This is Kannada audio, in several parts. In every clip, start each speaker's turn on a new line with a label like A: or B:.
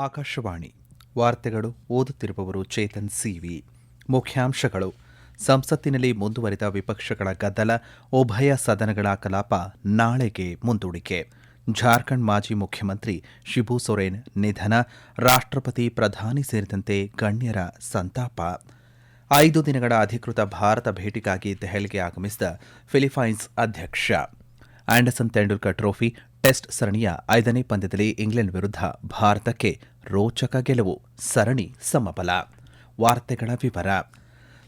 A: ಆಕಾಶವಾಣಿ. ವಾರ್ತೆಗಳು ಓದುತ್ತಿರುವವರು ಚೇತನ್ ಸಿವಿ. ಮುಖ್ಯಾಂಶಗಳು. ಸಂಸತ್ತಿನಲ್ಲಿ ಮುಂದುವರಿದ ವಿಪಕ್ಷಗಳ ಗದ್ದಲ, ಉಭಯ ಸದನಗಳ ಕಲಾಪ ನಾಳೆಗೆ ಮುಂದೂಡಿಕೆ. ಜಾರ್ಖಂಡ್ ಮಾಜಿ ಮುಖ್ಯಮಂತ್ರಿ ಶಿಬು ಸೊರೇನ್ ನಿಧನ, ರಾಷ್ಟ್ರಪತಿ ಪ್ರಧಾನಿ ಸೇರಿದಂತೆ ಗಣ್ಯರ ಸಂತಾಪ. ಐದು ದಿನಗಳ ಅಧಿಕೃತ ಭಾರತ ಭೇಟಿಗಾಗಿ ದೆಹಲಿಗೆ ಆಗಮಿಸಿದ ಫಿಲಿಪೈನ್ಸ್ ಅಧ್ಯಕ್ಷ. ಆಂಡರ್ಸನ್ ತೆಂಡೂಲ್ಕರ್ ಟ್ರೋಫಿ ಟೆಸ್ಟ್ ಸರಣಿಯ ಐದನೇ ಪಂದ್ಯದಲ್ಲಿ ಇಂಗ್ಲೆಂಡ್ ವಿರುದ್ಧ ಭಾರತಕ್ಕೆ ರೋಚಕ ಗೆಲುವು, ಸರಣಿ ಸಮಬಲ. ವಾರ್ತೆಗಳ ವಿವರ.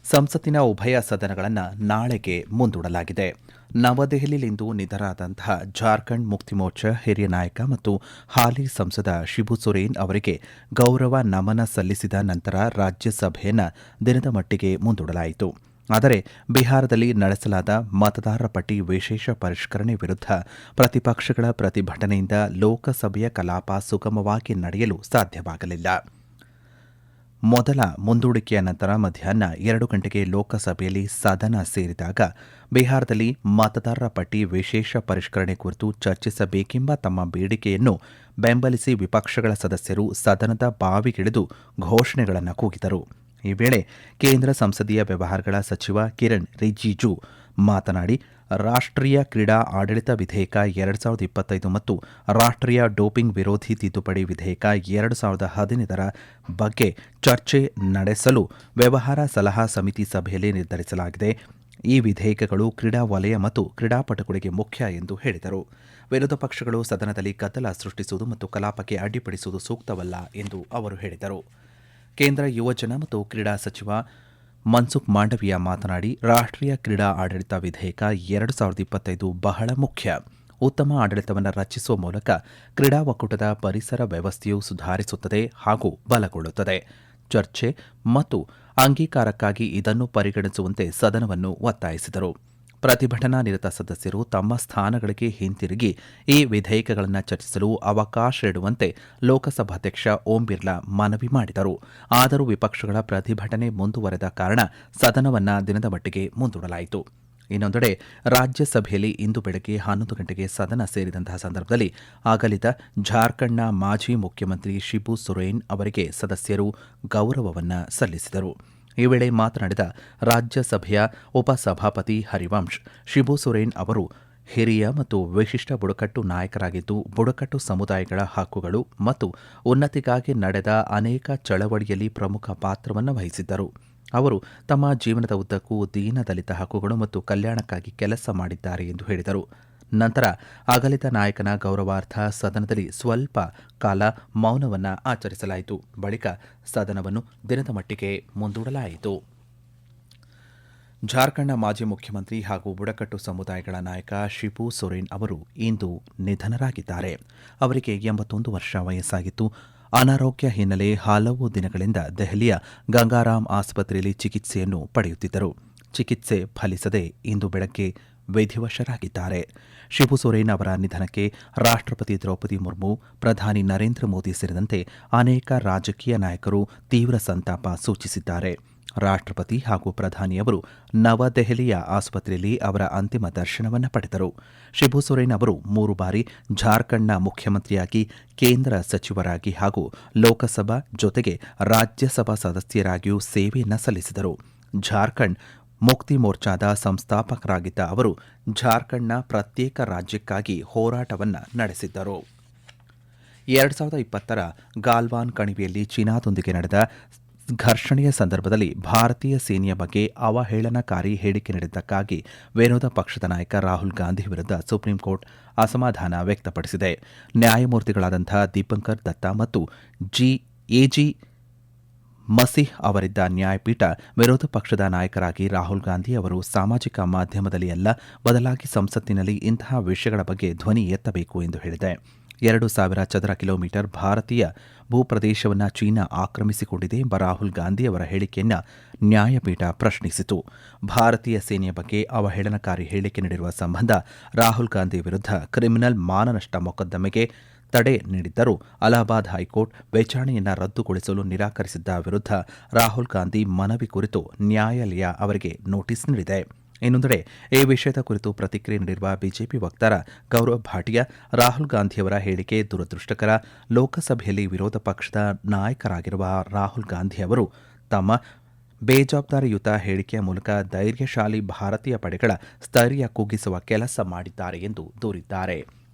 A: ಸಂಸತ್ತಿನ ಉಭಯ ಸದನಗಳನ್ನು ನಾಳೆಗೆ ಮುಂದೂಡಲಾಗಿದೆ. ನವದೆಹಲಿಯಲ್ಲಿಂದು ನಿಧನರಾದಂತಹ ಜಾರ್ಖಂಡ್ ಮುಕ್ತಿ ಮೋರ್ಚಾ ಹಿರಿಯ ನಾಯಕ ಮತ್ತು ಹಾಲಿ ಸಂಸದ ಶಿಬು ಸೊರೇನ್ ಅವರಿಗೆ ಗೌರವ ನಮನ ಸಲ್ಲಿಸಿದ ನಂತರ ರಾಜ್ಯಸಭೆಯನ್ನು ದಿನದ ಮಟ್ಟಿಗೆ ಮುಂದೂಡಲಾಯಿತು. ಆದರೆ ಬಿಹಾರದಲ್ಲಿ ನಡೆಸಲಾದ ಮತದಾರರ ಪಟ್ಟಿ ವಿಶೇಷ ಪರಿಷ್ಕರಣೆ ವಿರುದ್ಧ ಪ್ರತಿಪಕ್ಷಗಳ ಪ್ರತಿಭಟನೆಯಿಂದ ಲೋಕಸಭೆಯ ಕಲಾಪ ಸುಗಮವಾಗಿ ನಡೆಯಲು ಸಾಧ್ಯವಾಗಲಿಲ್ಲ. ಮೊದಲ ಮುಂದೂಡಿಕೆಯ ನಂತರ ಮಧ್ಯಾಹ್ನ ಎರಡು ಗಂಟೆಗೆ ಲೋಕಸಭೆಯಲ್ಲಿ ಸದನ ಸೇರಿದಾಗ ಬಿಹಾರದಲ್ಲಿ ಮತದಾರರ ಪಟ್ಟಿ ವಿಶೇಷ ಪರಿಷ್ಕರಣೆ ಕುರಿತು ಚರ್ಚಿಸಬೇಕೆಂಬ ತಮ್ಮ ಬೇಡಿಕೆಯನ್ನು ಬೆಂಬಲಿಸಿ ವಿಪಕ್ಷಗಳ ಸದಸ್ಯರು ಸದನದ ಬಾವಿಗಿಳಿದು ಘೋಷಣೆಗಳನ್ನು ಕೂಗಿದರು. ಈ ವೇಳೆ ಕೇಂದ್ರ ಸಂಸದೀಯ ವ್ಯವಹಾರಗಳ ಸಚಿವ ಕಿರಣ್ ರಿಜಿಜು ಮಾತನಾಡಿ, ರಾಷ್ಟ್ರೀಯ ಕ್ರೀಡಾ ಆಡಳಿತ ವಿಧೇಯಕ ಎರಡು ಸಾವಿರದ ಇಪ್ಪತ್ತೈದು ಮತ್ತು ರಾಷ್ಟ್ರೀಯ ಡೋಪಿಂಗ್ ವಿರೋಧಿ ತಿದ್ದುಪಡಿ ವಿಧೇಯಕ ಎರಡು ಸಾವಿರದ ಹದಿನೈದರ ಬಗ್ಗೆ ಚರ್ಚೆ ನಡೆಸಲು ವ್ಯವಹಾರ ಸಲಹಾ ಸಮಿತಿ ಸಭೆಯಲ್ಲಿ ನಿರ್ಧರಿಸಲಾಗಿದೆ. ಈ ವಿಧೇಯಕಗಳು ಕ್ರೀಡಾ ವಲಯ ಮತ್ತು ಕ್ರೀಡಾಪಟುಗಳಿಗೆ ಮುಖ್ಯ ಎಂದು ಹೇಳಿದರು. ವಿರೋಧ ಪಕ್ಷಗಳು ಸದನದಲ್ಲಿ ಗದ್ದಲ ಸೃಷ್ಟಿಸುವುದು ಮತ್ತು ಕಲಾಪಕ್ಕೆ ಅಡ್ಡಿಪಡಿಸುವುದು ಸೂಕ್ತವಲ್ಲ ಎಂದು ಅವರು ಹೇಳಿದರು. ಕೇಂದ್ರ ಯುವಜನ ಮತ್ತು ಕ್ರೀಡಾ ಸಚಿವ ಮನ್ಸುಖ್ ಮಾಂಡವಿಯಾ ಮಾತನಾಡಿ, ರಾಷ್ಟ್ರೀಯ ಕ್ರೀಡಾ ಆಡಳಿತ ವಿಧೇಯಕ ಎರಡು ಸಾವಿರದ ಇಪ್ಪತ್ತೈದು ಬಹಳ ಮುಖ್ಯ. ಉತ್ತಮ ಆಡಳಿತವನ್ನು ರಚಿಸುವ ಮೂಲಕ ಕ್ರೀಡಾ ಒಕ್ಕೂಟದ ಪರಿಸರ ವ್ಯವಸ್ಥೆಯು ಸುಧಾರಿಸುತ್ತದೆ ಹಾಗೂ ಬಲಗೊಳ್ಳುತ್ತದೆ. ಚರ್ಚೆ ಮತ್ತು ಅಂಗೀಕಾರಕ್ಕಾಗಿ ಇದನ್ನು ಪರಿಗಣಿಸುವಂತೆ ಸದನವನ್ನು ಒತ್ತಾಯಿಸಿದರು. ಪ್ರತಿಭಟನಾ ನಿರತ ಸದಸ್ಯರು ತಮ್ಮ ಸ್ಥಾನಗಳಿಗೆ ಹಿಂತಿರುಗಿ ಈ ವಿಧೇಯಕಗಳನ್ನು ಚರ್ಚಿಸಲು ಅವಕಾಶ ನೀಡುವಂತೆ ಲೋಕಸಭಾಧ್ಯಕ್ಷ ಓಂ ಬಿರ್ಲಾ ಮನವಿ ಮಾಡಿದರು. ಆದರೂ ವಿಪಕ್ಷಗಳ ಪ್ರತಿಭಟನೆ ಮುಂದುವರೆದ ಕಾರಣ ಸದನವನ್ನು ದಿನದ ಮಟ್ಟಿಗೆ ಮುಂದೂಡಲಾಯಿತು. ಇನ್ನೊಂದೆಡೆ ರಾಜ್ಯಸಭೆಯಲ್ಲಿ ಇಂದು ಬೆಳಗ್ಗೆ ಹನ್ನೊಂದು ಗಂಟೆಗೆ ಸದನ ಸೇರಿದಂತಹ ಸಂದರ್ಭದಲ್ಲಿ ಅಗಲಿದ ಜಾರ್ಖಂಡ್ನ ಮಾಜಿ ಮುಖ್ಯಮಂತ್ರಿ ಶಿಬು ಸೊರೇನ್ ಅವರಿಗೆ ಸದಸ್ಯರು ಗೌರವವನ್ನು ಸಲ್ಲಿಸಿದರು. ಈ ವೇಳೆ ಮಾತನಾಡಿದ ರಾಜ್ಯಸಭೆಯ ಉಪಸಭಾಪತಿ ಹರಿವಂಶ್, ಶಿಬು ಸೊರೇನ್ ಅವರು ಹಿರಿಯ ಮತ್ತು ವಿಶಿಷ್ಟ ಬುಡಕಟ್ಟು ನಾಯಕರಾಗಿದ್ದು, ಬುಡಕಟ್ಟು ಸಮುದಾಯಗಳ ಹಕ್ಕುಗಳು ಮತ್ತು ಉನ್ನತಿಗಾಗಿ ನಡೆದ ಅನೇಕ ಚಳವಳಿಯಲ್ಲಿ ಪ್ರಮುಖ ಪಾತ್ರವನ್ನು ವಹಿಸಿದ್ದರು. ಅವರು ತಮ್ಮ ಜೀವನದ ಉದ್ದಕ್ಕೂ ದೀನದಲಿತ ಹಕ್ಕುಗಳು ಮತ್ತು ಕಲ್ಯಾಣಕ್ಕಾಗಿ ಕೆಲಸ ಮಾಡಿದ್ದಾರೆ ಎಂದು ಹೇಳಿದರು. ನಂತರ ಅಗಲಿದ ನಾಯಕನ ಗೌರವಾರ್ಥ ಸದನದಲ್ಲಿ ಸ್ವಲ್ಪ ಕಾಲ ಮೌನವನ್ನು ಆಚರಿಸಲಾಯಿತು. ಬಳಿಕ ಸದನವನ್ನು ದಿನದ ಮಟ್ಟಿಗೆ ಮುಂದೂಡಲಾಯಿತು. ಜಾರ್ಖಂಡ್ನ ಮಾಜಿ ಮುಖ್ಯಮಂತ್ರಿ ಹಾಗೂ ಬುಡಕಟ್ಟು ಸಮುದಾಯಗಳ ನಾಯಕ ಶಿಪು ಸೊರೇನ್ ಅವರು ಇಂದು ನಿಧನರಾಗಿದ್ದಾರೆ. ಅವರಿಗೆ ಎಂಬತ್ತೊಂದು ವರ್ಷ ವಯಸ್ಸಾಗಿತ್ತು. ಅನಾರೋಗ್ಯ ಹಿನ್ನೆಲೆ ಹಲವು ದಿನಗಳಿಂದ ದೆಹಲಿಯ ಗಂಗಾರಾಮ್ ಆಸ್ಪತ್ರೆಯಲ್ಲಿ ಚಿಕಿತ್ಸೆಯನ್ನು ಪಡೆಯುತ್ತಿದ್ದರು. ಚಿಕಿತ್ಸೆ ಫಲಿಸದೆ ಇಂದು ಬೆಳಗ್ಗೆ ವಿಧಿವಶರಾಗಿದ್ದಾರೆ. ಶಿಬು ಸೊರೇನ್ ಅವರ ನಿಧನಕ್ಕೆ ರಾಷ್ಟ್ರಪತಿ ದ್ರೌಪದಿ ಮುರ್ಮು, ಪ್ರಧಾನಿ ನರೇಂದ್ರ ಮೋದಿ ಸೇರಿದಂತೆ ಅನೇಕ ರಾಜಕೀಯ ನಾಯಕರು ತೀವ್ರ ಸಂತಾಪ ಸೂಚಿಸಿದ್ದಾರೆ. ರಾಷ್ಟ್ರಪತಿ ಹಾಗೂ ಪ್ರಧಾನಿಯವರು ನವದೆಹಲಿಯ ಆಸ್ಪತ್ರೆಯಲ್ಲಿ ಅವರ ಅಂತಿಮ ದರ್ಶನವನ್ನು ಪಡೆದರು. ಶಿಬು ಸೊರೇನ್ ಅವರು ಮೂರು ಬಾರಿ ಜಾರ್ಖಂಡ್ನ ಮುಖ್ಯಮಂತ್ರಿಯಾಗಿ, ಕೇಂದ್ರ ಸಚಿವರಾಗಿ ಹಾಗೂ ಲೋಕಸಭಾ ಜೊತೆಗೆ ರಾಜ್ಯಸಭಾ ಸದಸ್ಯರಾಗಿಯೂ ಸೇವೆಯನ್ನು ಸಲ್ಲಿಸಿದರು. ಜಾರ್ಖಂಡ್ ಮುಕ್ತಿ ಮೋರ್ಚಾದ ಸಂಸ್ಥಾಪಕರಾಗಿದ್ದ ಅವರು ಜಾರ್ಖಂಡ್ನ ಪ್ರತ್ಯೇಕ ರಾಜ್ಯಕ್ಕಾಗಿ ಹೋರಾಟವನ್ನು ನಡೆಸಿದ್ದರು. ಎರಡು ಸಾವಿರದ ಇಪ್ಪತ್ತರ ಗಾಲ್ವಾನ್ ಕಣಿವೆಯಲ್ಲಿ ಚೀನಾದೊಂದಿಗೆ ನಡೆದ ಘರ್ಷಣೆಯ ಸಂದರ್ಭದಲ್ಲಿ ಭಾರತೀಯ ಸೇನೆಯ ಬಗ್ಗೆ ಅವಹೇಳನಕಾರಿ ಹೇಳಿಕೆ ನೀಡಿದ್ದಕ್ಕಾಗಿ ವಿರೋಧ ಪಕ್ಷದ ನಾಯಕ ರಾಹುಲ್ ಗಾಂಧಿ ವಿರುದ್ಧ ಸುಪ್ರೀಂ ಕೋರ್ಟ್ ಅಸಮಾಧಾನ ವ್ಯಕ್ತಪಡಿಸಿದೆ. ನ್ಯಾಯಮೂರ್ತಿಗಳಾದಂಥ ದೀಪಂಕರ್ ದತ್ತಾ ಮತ್ತು ಜಿ ಎಜಿ ಮಸಿಹ್ ಅವರಿದ್ದ ನ್ಯಾಯಪೀಠ ವಿರೋಧ ಪಕ್ಷದ ನಾಯಕರಾಗಿ ರಾಹುಲ್ ಗಾಂಧಿ ಅವರು ಸಾಮಾಜಿಕ ಮಾಧ್ಯಮದಲ್ಲಿ ಅಲ್ಲ ಬದಲಾಗಿ ಸಂಸತ್ತಿನಲ್ಲಿ ಇಂತಹ ವಿಷಯಗಳ ಬಗ್ಗೆ ಧ್ವನಿ ಎತ್ತಬೇಕು ಎಂದು ಹೇಳಿದೆ. ಎರಡು ಸಾವಿರ ಚದರ ಕಿಲೋಮೀಟರ್ ಭಾರತೀಯ ಭೂಪ್ರದೇಶವನ್ನು ಚೀನಾ ಆಕ್ರಮಿಸಿಕೊಂಡಿದೆ ಎಂಬ ರಾಹುಲ್ ಗಾಂಧಿ ಅವರ ಹೇಳಿಕೆಯನ್ನು ನ್ಯಾಯಪೀಠ ಪ್ರಶ್ನಿಸಿತು. ಭಾರತೀಯ ಸೇನೆಯ ಬಗ್ಗೆ ಅವಹೇಳನಕಾರಿ ಹೇಳಿಕೆ ನೀಡಿರುವ ಸಂಬಂಧ ರಾಹುಲ್ ಗಾಂಧಿ ವಿರುದ್ಧ ಕ್ರಿಮಿನಲ್ ಮಾನನಷ್ಟ ಮೊಕದ್ದಮೆಗೆ ತಡೆ ನೀಡಿದ್ದರೂ ಅಲಹಾಬಾದ್ ಹೈಕೋರ್ಟ್ ವಿಚಾರಣೆಯನ್ನು ರದ್ದುಗೊಳಿಸಲು ನಿರಾಕರಿಸಿದ್ದ ವಿರುದ್ಧ ರಾಹುಲ್ ಗಾಂಧಿ ಮನವಿ ಕುರಿತು ನ್ಯಾಯಾಲಯ ಅವರಿಗೆ ನೋಟಿಸ್ ನೀಡಿದೆ. ಇನ್ನೊಂದೆಡೆ, ಈ ವಿಷಯದ ಕುರಿತು ಪ್ರತಿಕ್ರಿಯೆ ನೀಡಿರುವ ಬಿಜೆಪಿ ವಕ್ತಾರ ಗೌರವ್ ಭಾಟಿಯಾ, ರಾಹುಲ್ ಗಾಂಧಿಯವರ ಹೇಳಿಕೆ ದುರದೃಷ್ಟಕರ. ಲೋಕಸಭೆಯಲ್ಲಿ ವಿರೋಧ ಪಕ್ಷದ ನಾಯಕರಾಗಿರುವ ರಾಹುಲ್ ಗಾಂಧಿ ಅವರು ತಮ್ಮ ಬೇಜವಾಬ್ದಾರಿಯುತ ಹೇಳಿಕೆಯ ಮೂಲಕ ಧೈರ್ಯಶಾಲಿ ಭಾರತೀಯ ಪಡೆಗಳ ಸ್ಥೈರ್ಯ ಕುಗ್ಗಿಸುವ ಕೆಲಸ ಮಾಡಿದ್ದಾರೆ ಎಂದು ದೂರಿದ್ದಾರೆ.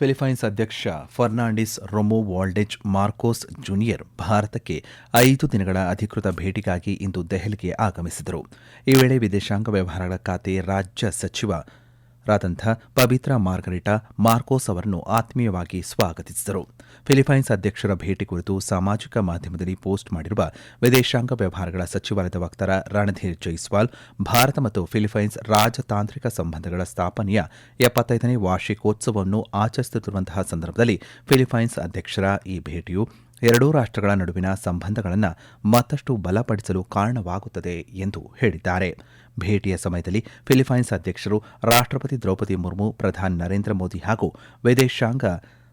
A: ಫಿಲಿಪೈನ್ಸ್ ಅಧ್ಯಕ್ಷ Ferdinand Romualdez Marcos junior ಭಾರತಕ್ಕೆ ಐದು ದಿನಗಳ ಅಧಿಕೃತ ಭೇಟಿಗಾಗಿ ಇಂದು ದೆಹಲಿಗೆ ಆಗಮಿಸಿದರು. ಈ ವೇಳೆ ವಿದೇಶಾಂಗ ವ್ಯವಹಾರಗಳ ಖಾತೆ ರಾಜ್ಯ ಸಚಿವ ರಾದಂಥ ಪವಿತ್ರ ಮಾರ್ಗರಿಟಾ ಮಾರ್ಕೋಸ್ ಅವರನ್ನು ಆತ್ಮೀಯವಾಗಿ ಸ್ವಾಗತಿಸಿದರು. ಫಿಲಿಪೈನ್ಸ್ ಅಧ್ಯಕ್ಷರ ಭೇಟಿ ಕುರಿತು ಸಾಮಾಜಿಕ ಮಾಧ್ಯಮದಲ್ಲಿ ಪೋಸ್ಟ್ ಮಾಡಿರುವ ವಿದೇಶಾಂಗ ವ್ಯವಹಾರಗಳ ಸಚಿವಾಲಯದ ವಕ್ತಾರ ರಣಧೀರ್ ಜೈಸ್ವಾಲ್, ಭಾರತ ಮತ್ತು ಫಿಲಿಪೈನ್ಸ್ ರಾಜತಾಂತ್ರಿಕ ಸಂಬಂಧಗಳ ಸ್ಥಾಪನೆಯ ಎಪ್ಪತ್ತೈದನೇ ವಾರ್ಷಿಕೋತ್ಸವವನ್ನು ಆಚರಿಸುತ್ತಿರುವಂತಹ ಸಂದರ್ಭದಲ್ಲಿ ಫಿಲಿಪೈನ್ಸ್ ಅಧ್ಯಕ್ಷರ ಈ ಭೇಟಿಯು ಎರಡೂ ರಾಷ್ಟ್ರಗಳ ನಡುವಿನ ಸಂಬಂಧಗಳನ್ನು ಮತ್ತಷ್ಟು ಬಲಪಡಿಸಲು ಕಾರಣವಾಗುತ್ತದೆ ಎಂದು ಹೇಳಿದ್ದಾರೆ. ಭೇಟಿಯ ಸಮಯದಲ್ಲಿ ಫಿಲಿಪೈನ್ಸ್ ಅಧ್ಯಕ್ಷರು ರಾಷ್ಟ್ರಪತಿ ದ್ರೌಪದಿ ಮುರ್ಮು, ಪ್ರಧಾನಿ ನರೇಂದ್ರ ಮೋದಿ ಹಾಗೂ ವಿದೇಶಾಂಗ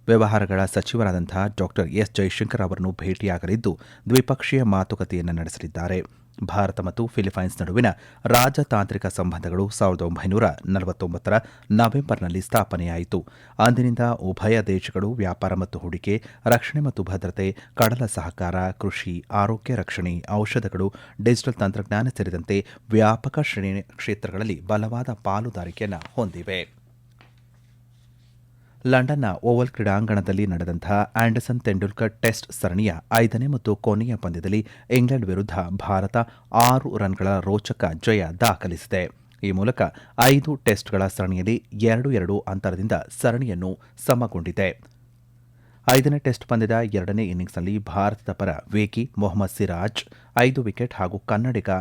A: ವ್ಯವಹಾರಗಳ ಸಚಿವರಾದಂತಹ ಡಾಕ್ಟರ್ ಎಸ್ ಜೈಶಂಕರ್ ಅವರನ್ನು ಭೇಟಿಯಾಗಲಿದ್ದು ದ್ವಿಪಕ್ಷೀಯ ಮಾತುಕತೆಯನ್ನು ನಡೆಸಲಿದ್ದಾರೆ. ಭಾರತ ಮತ್ತು ಫಿಲಿಪೈನ್ಸ್ ನಡುವಿನ ರಾಜತಾಂತ್ರಿಕ ಸಂಬಂಧಗಳು ಸಾವಿರದ ಒಂಬೈನೂರ ನಲವತ್ತೊಂಬತ್ತರ ನವೆಂಬರ್ನಲ್ಲಿ ಸ್ಥಾಪನೆಯಾಯಿತು. ಅಂದಿನಿಂದ ಉಭಯ ದೇಶಗಳು ವ್ಯಾಪಾರ ಮತ್ತು ಹೂಡಿಕೆ, ರಕ್ಷಣೆ ಮತ್ತು ಭದ್ರತೆ, ಕಡಲ ಸಹಕಾರ, ಕೃಷಿ, ಆರೋಗ್ಯ ರಕ್ಷಣೆ, ಔಷಧಗಳು, ಡಿಜಿಟಲ್ ತಂತ್ರಜ್ಞಾನ ಸೇರಿದಂತೆ ವ್ಯಾಪಕ ಶ್ರೇಣಿ ಕ್ಷೇತ್ರಗಳಲ್ಲಿ ಬಲವಾದ ಪಾಲುದಾರಿಕೆಯನ್ನು ಹೊಂದಿವೆ. ಲಂಡನ್ನ ಓವಲ್ ಕ್ರೀಡಾಂಗಣದಲ್ಲಿ ನಡೆದಂತಹ ಆಂಡರ್ಸನ್ ತೆಂಡೂಲ್ಕರ್ ಟೆಸ್ಟ್ ಸರಣಿಯ ಐದನೇ ಮತ್ತು ಕೊನೆಯ ಪಂದ್ಯದಲ್ಲಿ ಇಂಗ್ಲೆಂಡ್ ವಿರುದ್ಧ ಭಾರತ ಆರು ರನ್ಗಳ ರೋಚಕ ಜಯ ದಾಖಲಿಸಿದೆ. ಈ ಮೂಲಕ ಐದು ಟೆಸ್ಟ್ಗಳ ಸರಣಿಯಲ್ಲಿ ಎರಡು ಎರಡು ಅಂತರದಿಂದ ಸರಣಿಯನ್ನು ಸಮಗೊಂಡಿದೆ. ಐದನೇ ಟೆಸ್ಟ್ ಪಂದ್ಯದ ಎರಡನೇ ಇನ್ನಿಂಗ್ಸ್ನಲ್ಲಿ ಭಾರತದ ಪರ ವೇಕಿ ಮೊಹಮ್ಮದ್ ಸಿರಾಜ್, ಐದು ವಿಕೆಟ್ ಹಾಗೂ ಕನ್ನಡಿಗ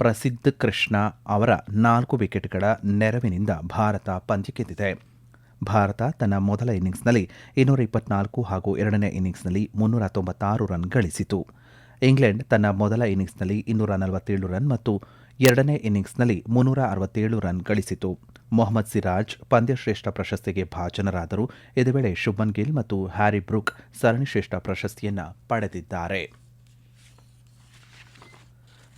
A: ಪ್ರಸಿದ್ಧ ಕೃಷ್ಣ ಅವರ ನಾಲ್ಕು ವಿಕೆಟ್ಗಳ ನೆರವಿನಿಂದ ಭಾರತ ಪಂದ್ಯ ಗೆದ್ದಿದೆ ಭಾರತ ತನ್ನ ಮೊದಲ ಇನ್ನಿಂಗ್ಸ್ನಲ್ಲಿ ಇನ್ನೂರ ಇಪ್ಪತ್ನಾಲ್ಕು ಹಾಗೂ ಎರಡನೇ ಇನ್ನಿಂಗ್ಸ್ನಲ್ಲಿ ಮುನ್ನೂರ ತೊಂಬತ್ತಾರು ರನ್ ಗಳಿಸಿತು. ಇಂಗ್ಲೆಂಡ್ ತನ್ನ ಮೊದಲ ಇನ್ನಿಂಗ್ಸ್ನಲ್ಲಿ ಇನ್ನೂರ ನಲವತ್ತೇಳು ರನ್ ಮತ್ತು ಎರಡನೇ ಇನ್ನಿಂಗ್ಸ್ನಲ್ಲಿ ಮುನ್ನೂರ ಅರವತ್ತೇಳು ರನ್ ಗಳಿಸಿತು. ಮೊಹಮ್ಮದ್ ಸಿರಾಜ್ ಪಂದ್ಯಶ್ರೇಷ್ಠ ಪ್ರಶಸ್ತಿಗೆ ಭಾಜನರಾದರು. ಇದೇ ವೇಳೆ ಶುಭನ್ ಗಿಲ್ ಮತ್ತು ಹ್ಯಾರಿ ಬ್ರೂಕ್ ಸರಣಿಶ್ರೇಷ್ಠ ಪ್ರಶಸ್ತಿಯನ್ನು ಪಡೆದಿದ್ದಾರೆ.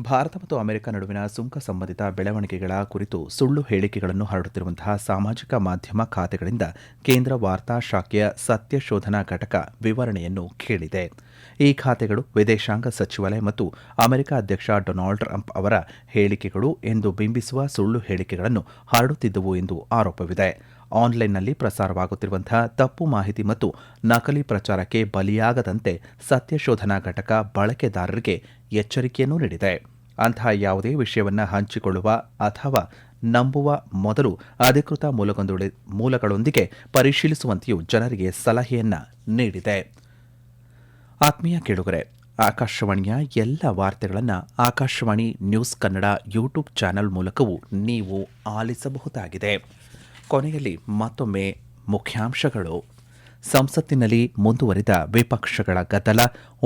A: ಭಾರತ ಮತ್ತು ಅಮೆರಿಕ ನಡುವಿನ ಸುಂಕ ಸಂಬಂಧಿತ ಬೆಳವಣಿಗೆಗಳ ಕುರಿತು ಸುಳ್ಳು ಹೇಳಿಕೆಗಳನ್ನು ಹರಡುತ್ತಿರುವಂತಹ ಸಾಮಾಜಿಕ ಮಾಧ್ಯಮ ಖಾತೆಗಳಿಂದ ಕೇಂದ್ರ ವಾರ್ತಾ ಶಾಖೆಯ ಸತ್ಯಶೋಧನಾ ಘಟಕ ವಿವರಣೆಯನ್ನು ಕೇಳಿದೆ. ಈ ಖಾತೆಗಳು ವಿದೇಶಾಂಗ ಸಚಿವಾಲಯ ಮತ್ತು ಅಮೆರಿಕ ಅಧ್ಯಕ್ಷ ಡೊನಾಲ್ಡ್ ಟ್ರಂಪ್ ಅವರ ಹೇಳಿಕೆಗಳು ಎಂದು ಬಿಂಬಿಸುವ ಸುಳ್ಳು ಹೇಳಿಕೆಗಳನ್ನು ಹರಡುತ್ತಿದ್ದವು ಎಂದು ಆರೋಪವಿದೆ. ಆನ್ಲೈನ್ನಲ್ಲಿ ಪ್ರಸಾರವಾಗುತ್ತಿರುವಂತಹ ತಪ್ಪು ಮಾಹಿತಿ ಮತ್ತು ನಕಲಿ ಪ್ರಚಾರಕ್ಕೆ ಬಲಿಯಾಗದಂತೆ ಸತ್ಯಶೋಧನಾ ಘಟಕ ಬಳಕೆದಾರರಿಗೆ ಎಚ್ಚರಿಕೆಯನ್ನು ನೀಡಿದೆ. ಅಂತಹ ಯಾವುದೇ ವಿಷಯವನ್ನು ಹಂಚಿಕೊಳ್ಳುವ ಅಥವಾ ನಂಬುವ ಮೊದಲು ಅಧಿಕೃತ ಮೂಲಗಳೊಂದಿಗೆ ಪರಿಶೀಲಿಸುವಂತೆಯೂ ಜನರಿಗೆ ಸಲಹೆಯನ್ನ ನೀಡಿದೆ. ಆತ್ಮೀಯ ಕೇಳುಗರೆ, ಆಕಾಶವಾಣಿಯ ಎಲ್ಲ ವಾರ್ತೆಗಳನ್ನು Akashvani news Kannada YouTube channel ಮೂಲಕವೂ ನೀವು ಆಲಿಸಬಹುದಾಗಿದೆ. ಕೊನೆಯಲ್ಲಿ ಮತ್ತೊಮ್ಮೆ ಮುಖ್ಯಾಂಶಗಳು. ಸಂಸತ್ತಿನಲ್ಲಿ ಮುಂದುವರಿದ ವಿಪಕ್ಷಗಳ ಗದ್ದಲ,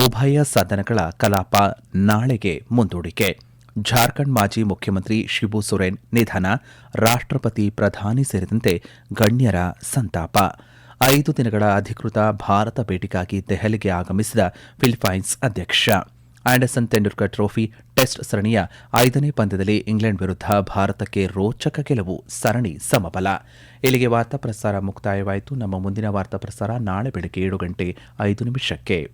A: ಉಭಯ ಸದನಗಳ ಕಲಾಪ ನಾಳೆಗೆ ಮುಂದೂಡಿಕೆ. ಜಾರ್ಖಂಡ್ ಮಾಜಿ ಮುಖ್ಯಮಂತ್ರಿ ಶಿಬು ಸೊರೆನ್ ನಿಧನ, ರಾಷ್ಟ್ರಪತಿ ಪ್ರಧಾನಿ ಸೇರಿದಂತೆ ಗಣ್ಯರ ಸಂತಾಪ. ಐದು ದಿನಗಳ ಅಧಿಕೃತ ಭಾರತ ಭೇಟಿಗಾಗಿ ದೆಹಲಿಗೆ ಆಗಮಿಸಿದ ಫಿಲಿಪೈನ್ಸ್ ಅಧ್ಯಕ್ಷ. ಆಂಡರ್ಸನ್ ತೆಂಡೂಲ್ಕರ್ ಟ್ರೋಫಿ ಟೆಸ್ಟ್ ಸರಣಿಯ ಐದನೇ ಪಂದ್ಯದಲ್ಲಿ ಇಂಗ್ಲೆಂಡ್ ವಿರುದ್ಧ ಭಾರತಕ್ಕೆ ರೋಚಕ ಗೆಲುವು ಸರಣಿ ಸಮಬಲ. ಇಲ್ಲಿಗೆ ವಾರ್ತಾ ಪ್ರಸಾರ ಮುಕ್ತಾಯವಾಯಿತು. ನಮ್ಮ ಮುಂದಿನ ವಾರ್ತಾ ಪ್ರಸಾರ ನಾಳೆ ಬೆಳಗ್ಗೆ ಏಳು ಗಂಟೆ ಐದು ನಿಮಿಷಕ್ಕೆ.